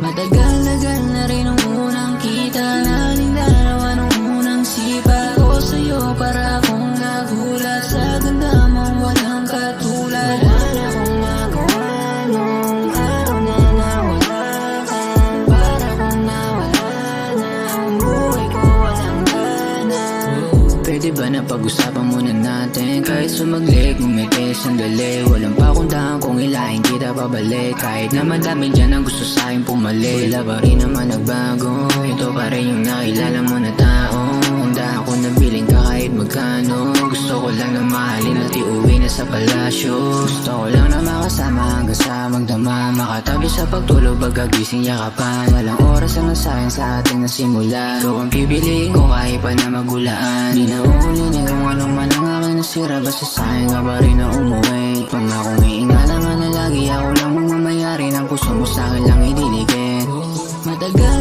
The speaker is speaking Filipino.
Matagal-tagal na rin ang unang kita Naling dalawa ng unang sipa. Ko sa'yo para Pwede ba na pag-usapan muna natin. Kahit sumaglit, ngumiti, sandali. Walang pakundahan kung ilahin kita pabalik Kahit na madami dyan ang gusto sa'kin pumalit Wala pa rin naman nagbago Ito pa rin yung nakilala mo na tao. Handa ako na biling ka kahit magkano. Gusto ko lang na mahalin at iuwi na sa palasyo. Gusto ko lang sa magdama Makatabi sa pagtulog pagkagising yakapan. Walang oras ang nasayang sa ating nasimula Ikaw ang pipiliin ko kahit pa na magulaan. Di na uulitin kung anong man ang aking nasira Basta sa'kin ka pa rin na umuwi. Pangakong iingalangan na lagi ako lang mamamayari Ng puso mo sa'kin lang idinigin Matagal-tagal